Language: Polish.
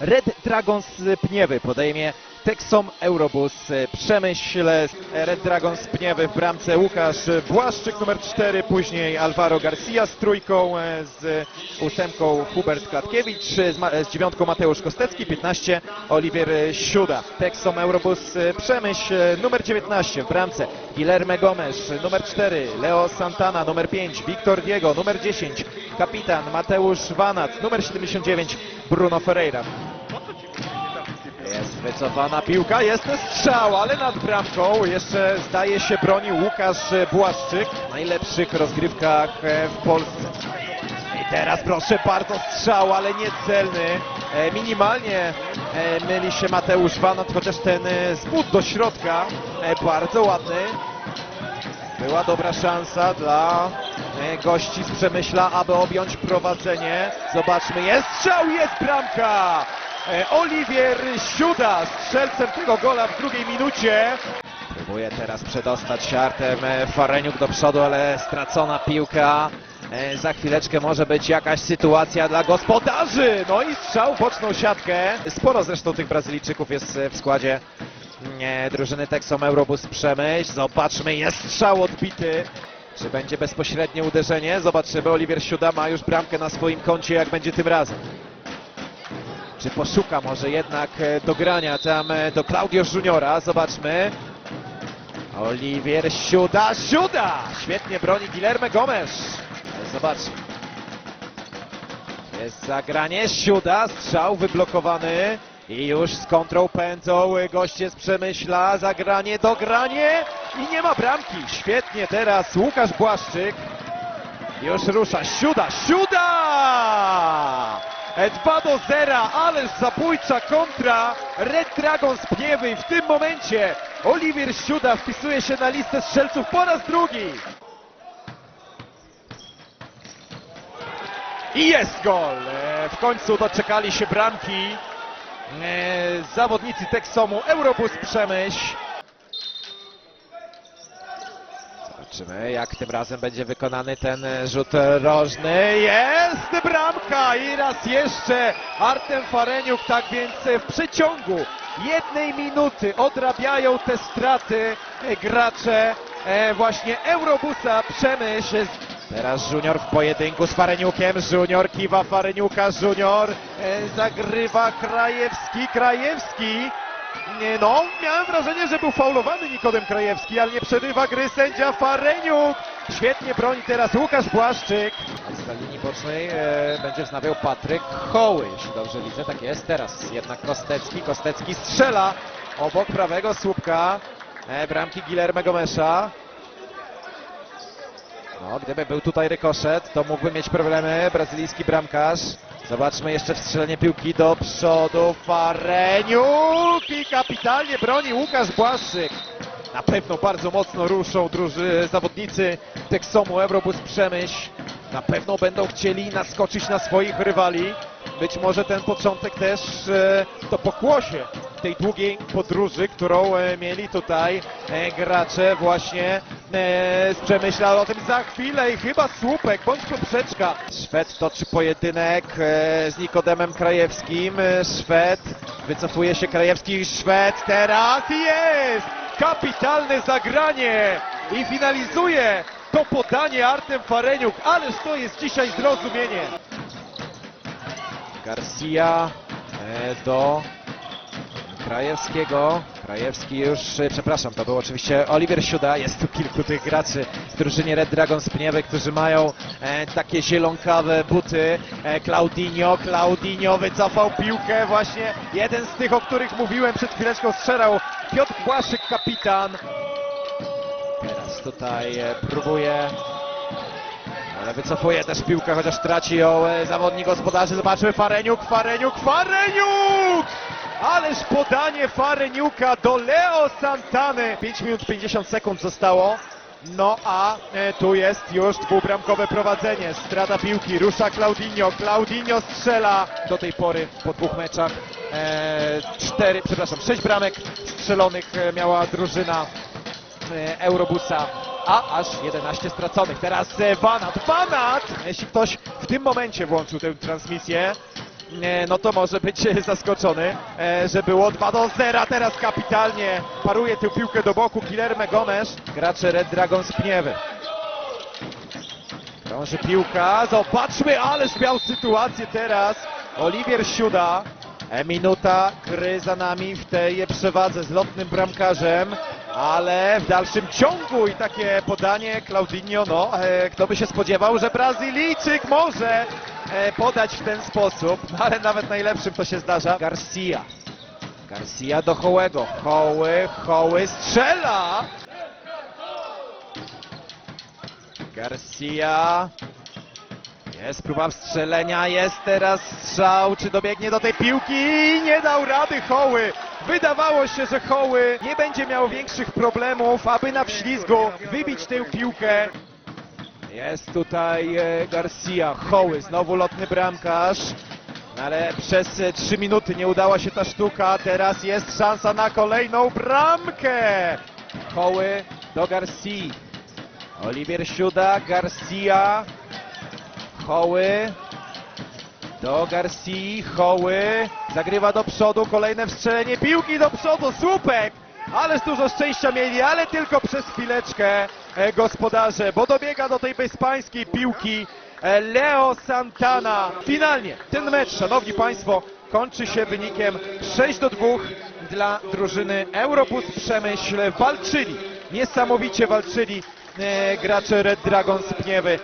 Red Dragons Pniewy podejmie Texom Eurobus Przemyśl. Red Dragons Pniewy w bramce Łukasz Błaszczyk numer 4, później Alvaro Garcia z trójką, e, z ósemką Hubert Klatkiewicz, z, ma- z dziewiątką Mateusz Kostecki, 15 Oliwier Siuda. Texom Eurobus Przemyśl numer 19 w bramce Guilherme Gomes, numer 4 Leo Santana, numer 5 Wiktor Diego, numer 10 kapitan Mateusz Wanat, numer 79 Bruno Ferreira. Jest wycofana piłka, jest strzał, ale nad bramką jeszcze zdaje się broni Łukasz Błaszczyk w najlepszych rozgrywkach e, w Polsce. I teraz proszę bardzo strzał, ale niecelny. E, Minimalnie e, myli się Mateusz Wanat, chociaż ten e, zbód do środka e, bardzo ładny. Była dobra szansa dla e, gości z Przemyśla, aby objąć prowadzenie. Zobaczmy, jest strzał, jest bramka! E, Oliwier Siuda strzelcem tego gola w drugiej minucie. Próbuje teraz przedostać się Artem e, Fareniuk do przodu, ale stracona piłka. E, Za chwileczkę może być jakaś sytuacja dla gospodarzy. No i strzał w boczną siatkę. Sporo zresztą tych Brazylijczyków jest w składzie nie, drużyny Texom Eurobus Przemyśl. Zobaczmy, jest strzał odbity. Czy będzie bezpośrednie uderzenie? Zobaczymy. Oliwier Siuda ma już bramkę na swoim koncie, jak będzie tym razem. Czy poszuka może jednak e, dogrania tam e, do Claudio Juniora? Zobaczmy. Oliwier Siuda, Siuda! Świetnie broni Guilherme Gomes. Zobaczmy. Jest zagranie, Siuda, strzał wyblokowany. I już z kontrą pędzą goście z Przemyśla, zagranie, dogranie i nie ma bramki. Świetnie teraz Łukasz Błaszczyk. Już rusza, Siuda, Siuda! 2 do 0, ależ zabójcza kontra Red Dragon z Pniewy i w tym momencie Oliwier Siuda wpisuje się na listę strzelców po raz drugi. I jest gol! E, W końcu doczekali się bramki e, zawodnicy Texomu Eurobus Przemyśl. Zobaczymy, jak tym razem będzie wykonany ten e, rzut rożny. Jest bramka i raz jeszcze Artem Fareniuk. Tak więc w przeciągu jednej minuty odrabiają te straty e, gracze e, właśnie Eurobusa Przemyśl. Teraz Junior w pojedynku z Fareniukiem. Junior kiwa Fareniuka. Junior zagrywa Krajewski. Krajewski. Nie, No, miałem wrażenie, że był faulowany Nikodem Krajewski, ale nie przerywa gry sędzia Fareniuk. Świetnie broni teraz Łukasz Błaszczyk. Z linii bocznej e, będzie wznawiał Patryk Hoły, jeśli dobrze widzę. Tak jest, teraz jednak Kostecki. Kostecki strzela obok prawego słupka e, bramki Guilherme Gomesza. No, gdyby był tutaj rykoszet, to mógłby mieć problemy brazylijski bramkarz. Zobaczmy jeszcze wstrzelenie piłki do przodu. Fareniuk i kapitalnie broni Łukasz Błaszczyk. Na pewno bardzo mocno ruszą druży, zawodnicy Texomu Eurobus Przemyśl. Na pewno będą chcieli naskoczyć na swoich rywali. Być może ten początek też e, to pokłosie tej długiej podróży, którą e, mieli tutaj e, gracze właśnie e, z Przemyśla. O tym za chwilę i chyba słupek bądź poprzeczka. Szwed toczy pojedynek z Nikodemem Krajewskim. Szwed, wycofuje się Krajewski. Szwed teraz jest! Kapitalne zagranie i finalizuje to podanie Artem Fareniuk. Ależ to jest dzisiaj zrozumienie. Garcia do Krajewskiego. Krajewski już, e, przepraszam, to był oczywiście Oliwier Siuda. Jest tu kilku tych graczy w drużynie Red Dragon z Pniewy, którzy mają e, takie zielonkawe buty. E, Claudinho, Claudinho wycofał piłkę właśnie. Jeden z tych, o których mówiłem przed chwileczką strzelał Piotr Błaszczyk, kapitan. Teraz tutaj e, próbuje ale wycofuje też piłkę, chociaż traci ją e, zawodnik gospodarzy. Zobaczmy Fareniuk, Fareniuk, Fareniuk! Ależ podanie Fareniuka do Leo Santany. 5 minut 50 sekund zostało. No a e, tu jest już dwubramkowe prowadzenie. Strata piłki, rusza Claudinho. Claudinho strzela do tej pory po dwóch meczach. E, cztery, przepraszam, sześć bramek strzelonych e, miała drużyna e, Eurobusa, a aż 11 straconych. Teraz e, Vanat, Vanat! Jeśli ktoś w tym momencie włączył tę transmisję, no to może być e, zaskoczony, e, że było 2 do 0. Teraz kapitalnie paruje tę piłkę do boku Guilherme Gomes. Gracze Red Dragons Pniewy. Krąży piłka, zobaczmy, ależ miał sytuację teraz Oliwier Siuda. E, Minuta gry za nami w tej przewadze z lotnym bramkarzem, ale w dalszym ciągu i takie podanie Claudinho, no e, kto by się spodziewał, że Brazylijczyk może e, podać w ten sposób, ale nawet najlepszym to się zdarza. Garcia. Garcia do Hołego. Hoły, Hoły strzela! Garcia. Jest próba strzelenia, jest teraz strzał, czy dobiegnie do tej piłki? Nie dał rady Hoły. Wydawało się, że Hoły nie będzie miał większych problemów, aby na wślizgu wybić tę piłkę. Jest tutaj e, Garcia, Hoły, znowu lotny bramkarz. No Ale przez e, trzy minuty nie udała się ta sztuka, teraz jest szansa na kolejną bramkę. Hoły do Garcia. Oliwier Siuda, Garcia, Hoły do Garcia, Hoły zagrywa do przodu, kolejne wstrzelenie piłki do przodu, słupek! Ależ dużo szczęścia mieli, ale tylko przez chwileczkę e, gospodarze, bo dobiega do tej bezpańskiej piłki e, Leo Santana. Finalnie ten mecz, szanowni państwo, kończy się wynikiem 6 do 2 dla drużyny Europus Przemyśl. Walczyli, niesamowicie walczyli e, gracze Red Dragons Pniewy.